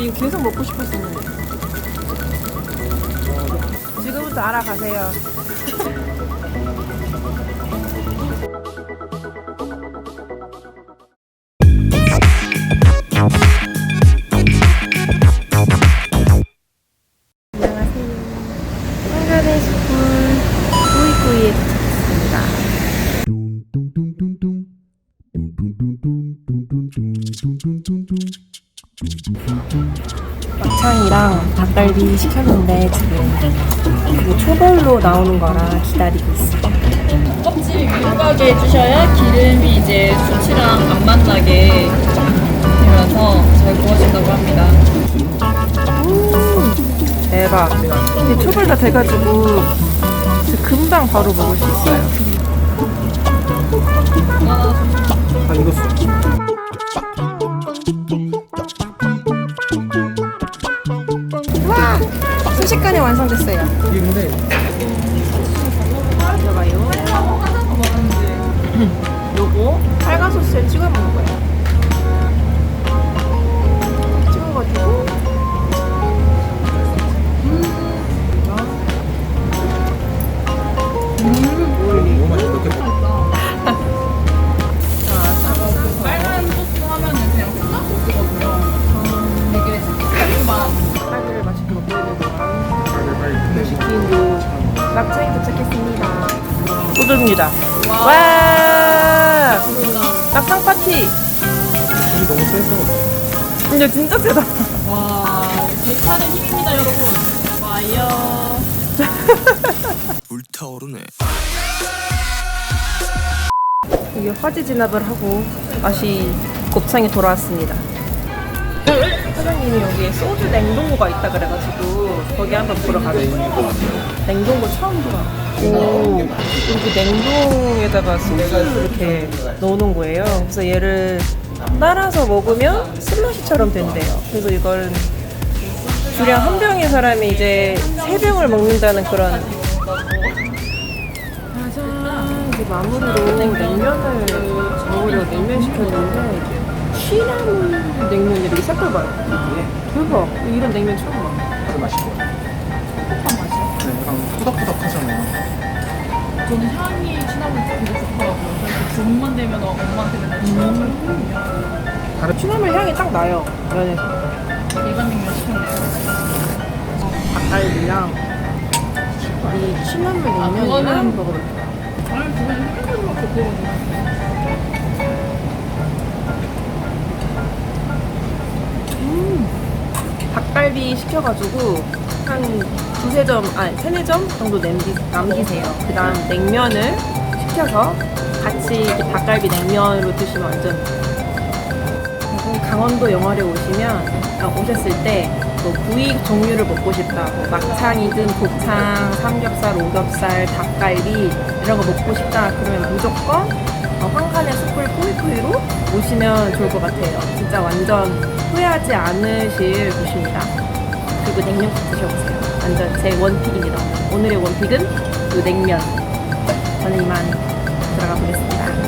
이거 계속 먹고 싶었었는데. 지금부터 알아가세요. 막창이랑 닭갈비 시켰는데 지금 이거 초벌로 나오는 거라 기다리고 있어요. 껍질 얇게 해주셔야 기름이 이제 수치랑 안 만나게 되면서 잘 구워진다고 합니다. 대박. 이게 초벌 다 돼가지고 금방 바로 먹을 수 있어요. 다 익었 순식간에 완성됐어요. 이게 근데 들어가요. 요거 빨간 소스에 찍어 먹는 거예요. 소주입니다. 와! 막창 파티! 이게 너무 세서 근데 진짜 세다. 와, 대차는 힘입니다, 여러분. 와요. 불타오르네. 이게 화재 진압을 하고 다시 곱창이 돌아왔습니다. 사장님이 여기에 소주 냉동고가 있다 그래가지고 거기 한번 보러 가려고 냉동고 처음 봐. 오, 이렇게 냉동에다가 소주를 이렇게 넣어놓은 거예요. 그래서 얘를 따라서 먹으면 슬러시처럼 된대요. 그래서 이걸 주량 한 병의 사람이 이제 세 병을 먹는다는 그런 짜잔 이제 마무리로 냉면을 먹으려 냉면 시켰는데 취나물 냉면이래 이 색깔 봐요 대박 이런 냉면 처음 봐 아주 맛있고. 네, 약간 후덕후덕하잖아요. 저는 향이 시나몬 되게 좋더라고요. 그래서 주문만 되면 엄마한테 맨날 시켜주거든요. 취나물 향이 딱 나요 면에서 일반 냉면 시켰네요. 닭갈비랑 이 취나물 아, 냉면이랑 그거는- 먹어볼게요 아니, 그건 햄버거밖에 없거든요. 닭갈비 시켜가지고 한 두세 점, 아니 세네 점 정도 남기, 남기세요. 그 다음 냉면을 시켜서 같이 닭갈비 냉면으로 드시면 완전 그리고 강원도 영월에 오시면 아, 오셨을 때뭐 부위 종류를 먹고 싶다. 뭐 막창이든 곱창, 삼겹살, 오겹살, 닭갈비 이런 거 먹고 싶다. 그러면 무조건 어, 황간의 숯불 포이포이로 오시면 좋을 것 같아요. 진짜 완전 후회하지 않으실 곳입니다. 그리고 냉면 꼭 드셔보세요. 완전 제 원픽입니다. 오늘의 원픽은 이 냉면. 저는 이만 들어가 보겠습니다.